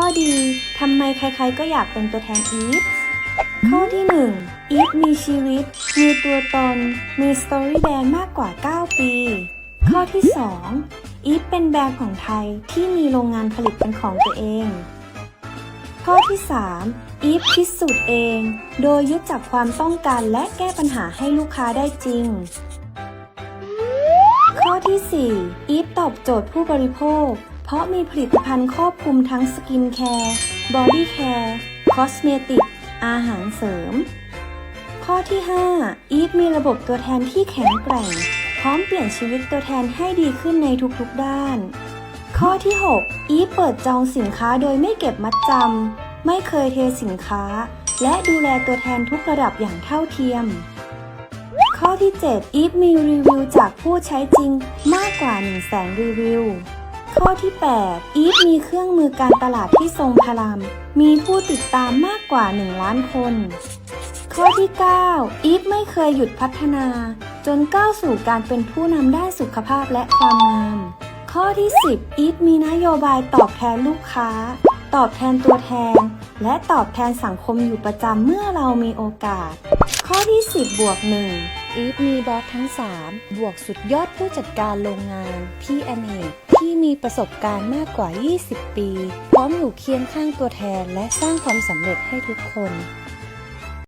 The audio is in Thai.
ข้อดีทำไมใครๆก็อยากเป็นตัวแทนอีฟข้อที่ 1 อีฟมีชีวิต มีตัวตน มีสตอรี่แบรนด์มากกว่า 9 ปี ข้อที่ 2 อีฟเป็นแบรนด์ของไทยที่มีโรงงานผลิตเป็นของตัวเอง ข้อที่ 3 อีฟคิดสูตรเอง โดยยึดจากความต้องการและแก้ปัญหาให้ลูกค้าได้จริง ข้อที่ 4 อีฟตอบโจทย์ผู้บริโภค เพราะมีผลิตภัณฑ์ครอบคลุมทั้งสกินแคร์ บอดี้แคร์ คอสเมติก อาหารเสริม ข้อที่ 5 อีฟมีระบบตัวแทนที่แข็งแกร่ง พร้อมเปลี่ยนชีวิตตัวแทนให้ดีขึ้นในทุกๆด้าน ข้อที่ 6 อีฟเปิดจองสินค้าโดยไม่เก็บมัดจำ ไม่เคยเทสินค้า และดูแลตัวแทนทุกระดับอย่างเท่าเทียมข้อที่ 7 อีฟมีรีวิวจากผู้ใช้จริงมากกว่า 1 0 0 0 0แสนรีวิว ข้อที่ 8 อีฟมีเครื่องมือการตลาดที่ทรงพลัง มีผู้ติดตามมากกว่า 1 ล้านคน ข้อที่ 9 อีฟไม่เคยหยุดพัฒนา จนก้าวสู่การเป็นผู้นำด้านสุขภาพและความงาม ข้อที่ 10 อีฟมีนโยบายตอบแทนลูกค้า ตอบแทนตัวแทน และตอบแทนสังคมอยู่ประจำเมื่อเรามีโอกาส ข้อที่ 10บวก1 อีฟมีบอสทั้ง 3 บวกสุดยอดผู้จัดการโรงงาน พี่อเนกที่มีประสบการณ์มากกว่า 20 ปี พร้อมอยู่เคียงข้างตัวแทนและสร้างความสำเร็จให้ทุกคน